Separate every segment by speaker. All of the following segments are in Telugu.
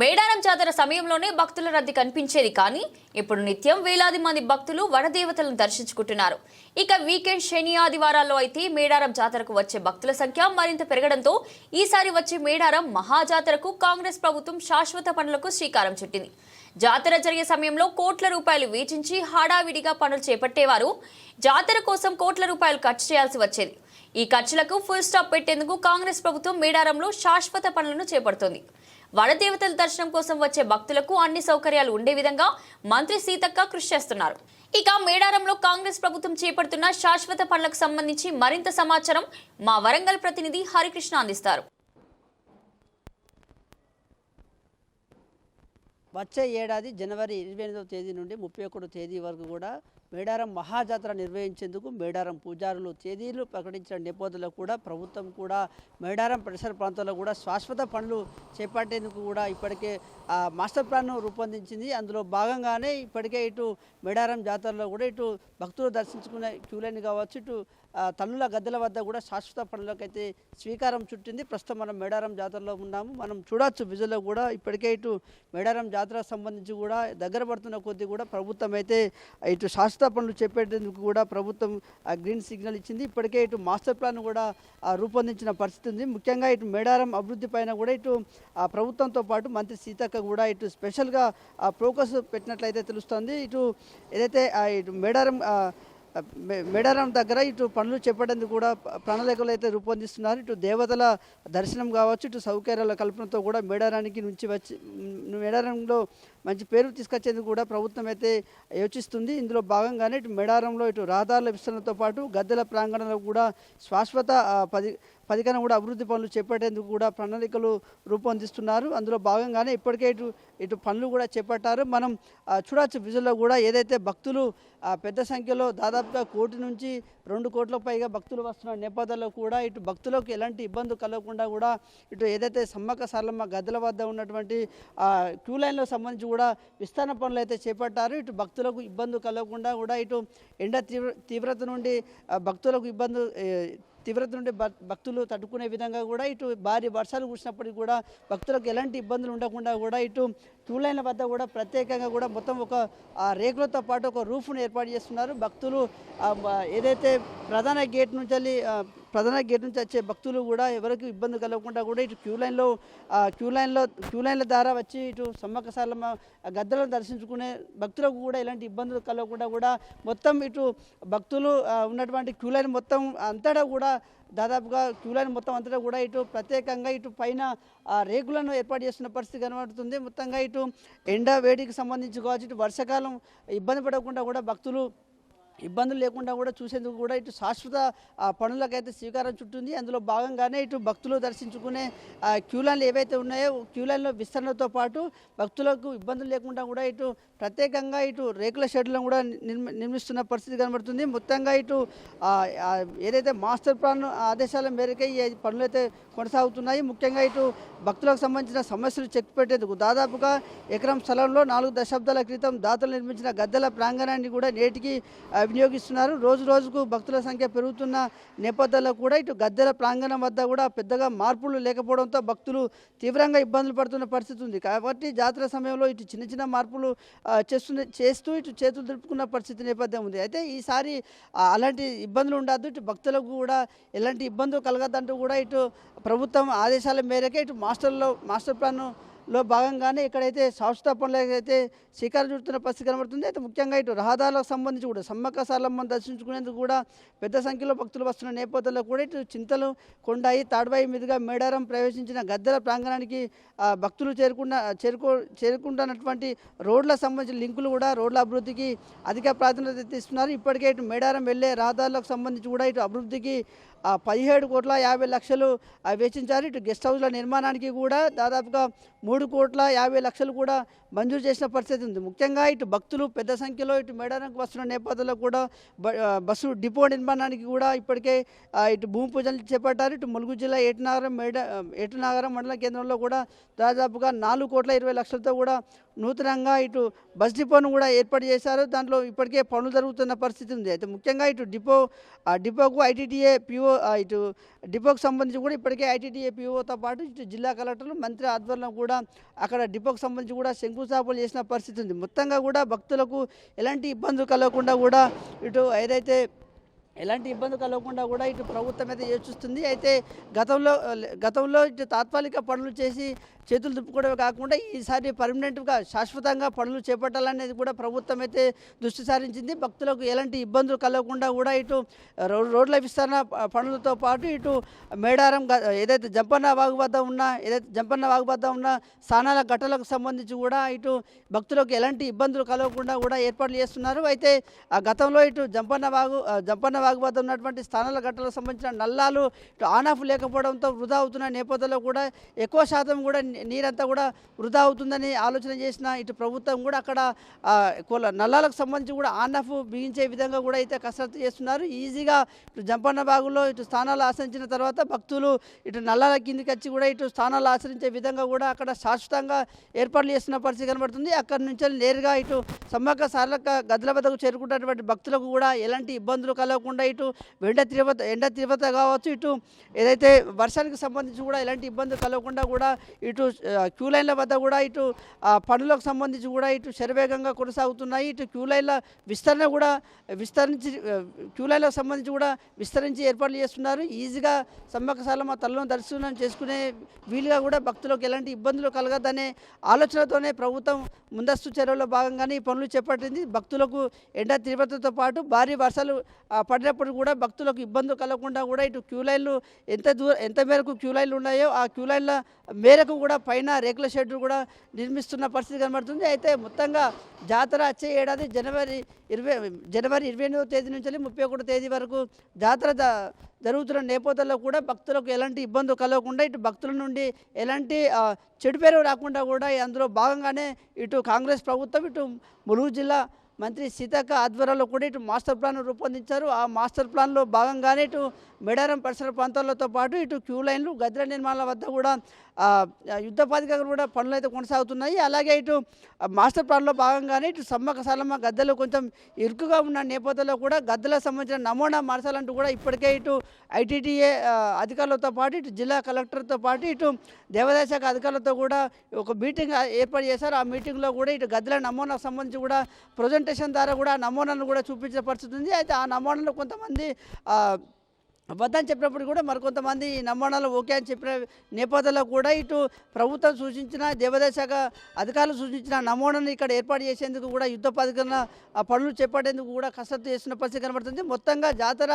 Speaker 1: మేడారం జాతర సమయంలోనే భక్తుల రద్దీ కనిపించేది కానీ ఇప్పుడు నిత్యం వేలాది మంది భక్తులు వనదేవతలను దర్శించుకుంటున్నారు. ఇక వీకెండ్ శని ఆదివారాల్లో అయితే మేడారం జాతరకు వచ్చే భక్తుల సంఖ్య మరింత పెరగడంతో ఈసారి వచ్చే మేడారం మహాజాతరకు కాంగ్రెస్ ప్రభుత్వం శాశ్వత పనులకు శ్రీకారం చుట్టింది. జాతర జరిగే సమయంలో కోట్ల రూపాయలు వేచించి హడావిడిగా పనులు చేపట్టేవారు. జాతర కోసం కోట్ల రూపాయలు ఖర్చు చేయాల్సి వచ్చేది. ఈ ఖర్చులకు ఫుల్ స్టాప్ పెట్టేందుకు కాంగ్రెస్ ప్రభుత్వం మేడారంలో శాశ్వత పనులను చేపడుతోంది. వనదేవతల దర్శనం కోసం వచ్చే భక్తులకు అన్ని సౌకర్యాలు ఉండే విధంగా మంత్రి సీతక్క కృషి చేస్తున్నారు. ఇక మేడారంలో కాంగ్రెస్ ప్రభుత్వం చేపడుతున్న శాశ్వత పనులకు సంబంధించి మరింత సమాచారం మా వరంగల్ ప్రతినిధి హరికృష్ణ అందిస్తారు.
Speaker 2: వచ్చే ఏడాది జనవరి ఇరవై ఎనిమిదవ తేదీ నుండి ముప్పై ఒకటో తేదీ వరకు కూడా మేడారం మహాజాతర నిర్వహించేందుకు మేడారం పూజారులు తేదీలు ప్రకటించిన నేపథ్యంలో కూడా ప్రభుత్వం కూడా మేడారం పరిసర ప్రాంతాల్లో కూడా శాశ్వత పనులు చేపట్టేందుకు కూడా ఇప్పటికే మాస్టర్ ప్లాన్ను రూపొందించింది. అందులో భాగంగానే ఇప్పటికే ఇటు మేడారం జాతరలో కూడా ఇటు భక్తులు దర్శించుకునే క్యూలైన్ కావచ్చు ఇటు తల్లుల గద్దెల వద్ద కూడా శాశ్వత పనులకైతే స్వీకారం చుట్టింది. ప్రస్తుతం మనం మేడారం జాతరలో ఉన్నాము. మనం చూడొచ్చు విజుల్లో కూడా ఇప్పటికే ఇటు మేడారం జాతరకు సంబంధించి కూడా దగ్గర పడుతున్న కొద్దీ కూడా ప్రభుత్వం అయితే ఇటు శాశ్వత పనులు చెప్పేందుకు కూడా ప్రభుత్వం ఆ, గ్రీన్ సిగ్నల్ ఇచ్చింది. ఇప్పటికే ఇటు మాస్టర్ ప్లాన్ కూడా రూపొందించిన పరిస్థితి ఉంది. ముఖ్యంగా ఇటు మేడారం అభివృద్ధి పైన కూడా ఇటు ఆ, ప్రభుత్వంతో పాటు మంత్రి సీతక్క కూడా ఇటు స్పెషల్గా ఫోకస్ పెట్టినట్లయితే తెలుస్తోంది. ఇటు ఏదైతే ఆ, ఇటు మేడారం మేడారం దగ్గర ఇటు పనులు చెప్పడానికి కూడా ప్రణాళికలు అయితే రూపొందిస్తున్నారు. ఇటు దేవతల దర్శనం కావచ్చు ఇటు సౌకర్యాల కల్పనతో కూడా మేడారానికి నుంచి వచ్చి మేడారంలో మంచి పేరు తీసుకొచ్చేందుకు కూడా ప్రభుత్వం అయితే యోచిస్తుంది. ఇందులో భాగంగానే ఇటు మెడారంలో ఇటు రహదారుల విస్తరణతో పాటు గద్దెల ప్రాంగణంలో కూడా శాశ్వత పది పది పదికన కూడా అభివృద్ధి పనులు చేపట్టేందుకు కూడా ప్రణాళికలు రూపొందిస్తున్నారు. అందులో భాగంగానే ఇప్పటికే ఇటు ఇటు పనులు కూడా చేపట్టారు. మనం చూడవచ్చు విజుల్లో కూడా ఏదైతే భక్తులు పెద్ద సంఖ్యలో దాదాపుగా కోటి నుంచి రెండు కోట్ల పైగా భక్తులు వస్తున్న నేపథ్యంలో కూడా ఇటు భక్తులకు ఎలాంటి ఇబ్బంది కలగకుండా కూడా ఇటు ఏదైతే సమ్మక్క సార్లమ్మ గద్దెల వద్ద ఉన్నటువంటి క్యూ లైన్లో సంబంధించి కూడా విస్తరణ పనులు అయితే చేపట్టారు. ఇటు భక్తులకు ఇబ్బంది కలగకుండా కూడా ఇటు ఎండ తీవ్ర తీవ్రత నుండి భక్తులకు ఇబ్బంది తీవ్రత నుండి భక్- భక్తులు తట్టుకునే విధంగా కూడా ఇటు భారీ వర్షాలు కురిసినప్పటికీ కూడా భక్తులకు ఎలాంటి ఇబ్బందులు ఉండకుండా కూడా ఇటు క్యూ లైన్ల వద్ద కూడా ప్రత్యేకంగా కూడా మొత్తం ఒక రేకులతో పాటు ఒక రూఫ్ను ఏర్పాటు చేస్తున్నారు. భక్తులు ఏదైతే ప్రధాన గేట్ నుంచి వెళ్ళి ప్రధాన గేట్ నుంచి వచ్చే భక్తులు కూడా ఎవరికి ఇబ్బంది కలగకుండా కూడా ఇటు క్యూ లైన్లో క్యూ లైన్లో క్యూ లైన్ల ద్వారా వచ్చి ఇటు సమ్మక్క సారలమ్మ గద్దలను దర్శించుకునే భక్తులకు కూడా ఎలాంటి ఇబ్బందులు కలగకుండా కూడా మొత్తం ఇటు భక్తులు ఉన్నటువంటి క్యూ లైన్ మొత్తం అంతటా కూడా దాదాపుగా క్యూ లైన్ మొత్తం అంతటా కూడా ఇటు ప్రత్యేకంగా ఇటు పైన ఆ రేకులను ఏర్పాటు చేస్తున్న పరిస్థితి కనబడుతుంది. మొత్తంగా ఇటు ఎండ వేడికి సంబంధించి కావచ్చు ఇటు వర్షాకాలం ఇబ్బంది పడకుండా కూడా భక్తులు ఇబ్బందులు లేకుండా కూడా చూసేందుకు కూడా ఇటు శాశ్వత ఆ, పనులకైతే శ్రీకారం చుట్టింది. అందులో భాగంగానే ఇటు భక్తులు దర్శించుకునే క్యూలైన్లు క్యూ లైన్లు ఏవైతే ఉన్నాయో క్యూలైన్లో విస్తరణతో పాటు భక్తులకు ఇబ్బందులు లేకుండా కూడా ఇటు ప్రత్యేకంగా ఇటు రేకుల షెడ్లను కూడా నిర్మిస్తున్న పరిస్థితి కనబడుతుంది. మొత్తంగా ఇటు ఏదైతే మాస్టర్ ప్లాన్ ఆదేశాల మేరకే ఈ పనులు అయితే కొనసాగుతున్నాయి. ముఖ్యంగా ఇటు భక్తులకు సంబంధించిన సమస్యలు చెక్ పెట్టేందుకు దాదాపుగా ఎకరం స్థలంలో నాలుగు దశాబ్దాల క్రితం దాతలు నిర్మించిన గద్దెల ప్రాంగణాన్ని కూడా నేటికి వినియోగిస్తున్నారు. రోజు రోజుకు భక్తుల సంఖ్య పెరుగుతున్న నేపథ్యంలో కూడా ఇటు గద్దెల ప్రాంగణం వద్ద కూడా పెద్దగా మార్పులు లేకపోవడంతో భక్తులు తీవ్రంగా ఇబ్బందులు పడుతున్న పరిస్థితి ఉంది. కాబట్టి జాతర సమయంలో ఇటు చిన్న చిన్న మార్పులు చేస్తున్న చేస్తూ ఇటు చేతులు దులుపుకున్న పరిస్థితి నేపథ్యం ఉంది. అయితే ఈసారి అలాంటి ఇబ్బందులు ఉండద్దు. ఇటు భక్తులకు కూడా ఎలాంటి ఇబ్బందులు కలగద్దంటూ కూడా ఇటు ప్రభుత్వం ఆదేశాల మేరకే ఇటు మాస్టర్లో మాస్టర్ ప్లాన్ లో భాగంగానే ఇక్కడైతే శాశ్వత పనులకు అయితే శ్రీకారం చుడుతున్న పరిస్థితి కనబడుతుంది. అయితే ముఖ్యంగా ఇటు రహదారులకు సంబంధించి కూడా సమ్మక్క సారలమ్మను దర్శించుకునేందుకు కూడా పెద్ద సంఖ్యలో భక్తులు వస్తున్న నేపథ్యంలో కూడా ఇటు చింతలు కొండాయి తాడ్బాయి మీదుగా మేడారం ప్రవేశించిన గద్దెల ప్రాంగణానికి భక్తులు చేరుకున్న చేరుకో చేరుకుంటున్నటువంటి రోడ్ల సంబంధించిన లింకులు కూడా రోడ్ల అభివృద్ధికి అధిక ప్రాధాన్యత ఇస్తున్నారు. ఇప్పటికే ఇటు మేడారం వెళ్ళే రహదారులకు సంబంధించి కూడా ఇటు అభివృద్ధికి ఆ, పదిహేడు కోట్ల యాభై లక్షలు వెచ్చించారు ఇటు గెస్ట్ హౌస్ల నిర్మాణానికి కూడా దాదాపుగా మూడు కోట్ల యాభై లక్షలు కూడా మంజూరు చేసిన పరిస్థితి ఉంది. ముఖ్యంగా ఇటు భక్తులు పెద్ద సంఖ్యలో ఇటు మేడారంకి వస్తున్న నేపథ్యంలో కూడా బ- బస్సు డిపో నిర్మాణానికి కూడా ఇప్పటికే ఇటు భూమి పూజలు చేపట్టారు. ఇటు ములుగు జిల్లా ఏటునగరం మేడ ఆ, మండల కేంద్రంలో కూడా దాదాపుగా నాలుగు కోట్ల ఇరవై లక్షలతో కూడా నూతనంగా ఇటు బస్ డిపోను కూడా ఏర్పాటు చేశారు. దాంట్లో ఇప్పటికే పనులు జరుగుతున్న పరిస్థితి ఉంది. అయితే ముఖ్యంగా ఇటు డిపో ఆ డిపోకు ఐటీటీఏ పిఓ ఇటు డిపోకు సంబంధించి కూడా ఇప్పటికే ఐటీడీఏ పీఓతో పాటు ఇటు జిల్లా కలెక్టర్లు మంత్రి ఆధ్వర్యంలో కూడా అక్కడ డిపోకు సంబంధించి కూడా శంకుస్థాపనలు చేసిన పరిస్థితి ఉంది. మొత్తంగా కూడా భక్తులకు ఎలాంటి ఇబ్బందులు కలగకుండా కూడా ఇటు ఏదైతే ఎలాంటి ఇబ్బంది కలగకుండా కూడా ఇటు ప్రభుత్వం అయితే యోచిస్తుంది. అయితే గతంలో గతంలో ఇటు తాత్కాలిక పనులు చేసి చేతులు దుప్పుకోవడమే కాకుండా ఈసారి పర్మనెంట్గా శాశ్వతంగా పనులు చేపట్టాలనేది కూడా ప్రభుత్వం అయితే దృష్టి సారించింది. భక్తులకు ఎలాంటి ఇబ్బందులు కలగకుండా కూడా ఇటు రోడ్ల విస్తరణ పనులతో పాటు ఇటు మేడారం ఏదైతే జంపన్న వాగు వద్ద ఉన్న ఏదైతే జంపన్న వాగు వద్ద ఉన్న స్థానాల ఘటనలకు సంబంధించి కూడా ఇటు భక్తులకు ఎలాంటి ఇబ్బందులు కలగకుండా కూడా ఏర్పాట్లు చేస్తున్నారు. అయితే ఆ గతంలో ఇటు జంపన్న వాగు జంపన్న వాగు ఉన్నటువంటి స్థానాల ఘటనలకు సంబంధించిన నల్లాలు ఇటు ఆన్ ఆఫ్ లేకపోవడంతో వృధా అవుతున్న నేపథ్యంలో కూడా ఎక్కువ శాతం కూడా నీరంతా కూడా వృధా అవుతుందని ఆలోచన చేసిన ఇటు ప్రభుత్వం కూడా అక్కడ నల్లాలకు సంబంధించి కూడా ఆన్ ఆఫ్ బిగించే విధంగా కూడా అయితే కసరత్తు చేస్తున్నారు. ఈజీగా ఇటు జంపన్న బాగులో ఇటు స్థానాలు ఆశ్రయించిన తర్వాత భక్తులు ఇటు నల్లాల కిందికి వచ్చి కూడా ఇటు స్థానాలు ఆశ్రయించే విధంగా కూడా అక్కడ శాశ్వతంగా ఏర్పాట్లు చేస్తున్న పరిస్థితి కనబడుతుంది. అక్కడి నుంచి నేరుగా ఇటు సమ్మక్క సార్లక్క గదుల వద్దకు చేరుకుంటున్నటువంటి భక్తులకు కూడా ఎలాంటి ఇబ్బందులు కలగకుండా ఇటు ఎండ తీవ్రత ఎండ తీవ్రత కావచ్చు ఇటు ఏదైతే వర్షానికి సంబంధించి కూడా ఎలాంటి ఇబ్బందులు కలగకుండా కూడా ఇటు క్యూ లైన్ల వద్ద కూడా ఇటు పనులకు సంబంధించి కూడా ఇటు శరవేగంగా కొనసాగుతున్నాయి. ఇటు క్యూ లైన్ల విస్తరణ కూడా విస్తరించి క్యూ లైన్లకు సంబంధించి కూడా విస్తరించి ఏర్పాట్లు చేస్తున్నారు. ఈజీగా సమ్మకశాల మా తల్లను దర్శనం చేసుకునే వీలుగా కూడా భక్తులకు ఎలాంటి ఇబ్బందులు కలగదనే ఆలోచనతోనే ప్రభుత్వం ముందస్తు చర్యల్లో భాగంగానే ఈ పనులు చేపట్టింది. భక్తులకు ఎండ తీవ్రతతో పాటు భారీ వర్షాలు పడి పడినప్పుడు కూడా భక్తులకు ఇబ్బందులు కలగకుండా కూడా ఇటు క్యూ లైన్లు ఎంత దూర ఎంత మేరకు క్యూ లైన్లు ఉన్నాయో ఆ క్యూ లైన్ల మేరకు కూడా పైన రేకుల షెడ్లు కూడా నిర్మిస్తున్న పరిస్థితి కనబడుతుంది. అయితే మొత్తంగా జాతర వచ్చే ఏడాది జనవరి ఇరవై జనవరి ఇరవై ఎనిమిదో తేదీ నుంచి ముప్పై ఒకటో తేదీ వరకు జాతర జరుగుతున్న నేపథ్యంలో కూడా భక్తులకు ఎలాంటి ఇబ్బందులు కలగకుండా ఇటు భక్తుల నుండి ఎలాంటి చెడు పేరు రాకుండా కూడా అందులో భాగంగానే ఇటు కాంగ్రెస్ ప్రభుత్వం ఇటు ములుగు జిల్లా మంత్రి సీతక్క ఆధ్వర్యంలో కూడా ఇటు మాస్టర్ ప్లాన్ రూపొందించారు. ఆ మాస్టర్ ప్లాన్లో భాగంగానే ఇటు మేడారం పరిసర ప్రాంతాలతో పాటు ఇటు క్యూ లైన్లు గద్ర నిర్మాణాల వద్ద కూడా యుద్ధ పాతికలు కూడా పనులు అయితే కొనసాగుతున్నాయి. అలాగే ఇటు ఆ, మాస్టర్ ప్లాన్లో భాగంగానే ఇటు సమ్మక సలమ్మ గద్దెలు కొంచెం ఇరుకుగా ఉన్న నేపథ్యంలో కూడా గద్దెలకు సంబంధించిన నమూనా మార్చాలంటూ కూడా ఇప్పటికే ఇటు ఐటీటీఏ అధికారులతో పాటు ఇటు జిల్లా కలెక్టర్తో పాటు ఇటు దేవాదాయ శాఖ అధికారులతో కూడా ఒక మీటింగ్ ఏర్పాటు చేశారు. ఆ మీటింగ్లో కూడా ఇటు గద్దెల నమూనాకు సంబంధించి కూడా ప్రజెంట్ ప్రజెంటేషన్ ద్వారా కూడా నమూనాలను కూడా చూపించే పరిస్థితి ఉంది అయితే ఆ నమూనాలు కొంతమంది అబద్ధం చెప్పినప్పుడు కూడా మరికొంతమంది నమ్మడాలు ఓకే అని చెప్పిన నేపథ్యంలో కూడా ఇటు ప్రభుత్వం సూచించిన దేవాదాయ శాఖ అధికారులు సూచించిన నమోనాను ఇక్కడ ఏర్పాటు చేసేందుకు కూడా యుద్ధ పథకన ఆ పనులు చేపట్టేందుకు కూడా కసరత్తు చేస్తున్న పరిస్థితి కనబడుతుంది. మొత్తంగా జాతర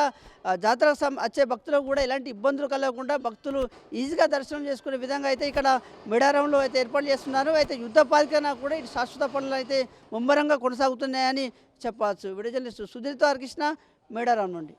Speaker 2: జాతర సం- వచ్చే భక్తులకు కూడా ఎలాంటి ఇబ్బందులు కలగకుండా భక్తులు ఈజీగా దర్శనం చేసుకునే విధంగా అయితే ఇక్కడ మెడారంలో అయితే ఏర్పాటు చేస్తున్నారు. అయితే యుద్ధ పాలికన కూడా ఇటు శాశ్వత పనులు అయితే ముమ్మరంగా కొనసాగుతున్నాయని చెప్పవచ్చు. విడుదల సుధీర్తో హరికృష్ణ మేడారం నుండి.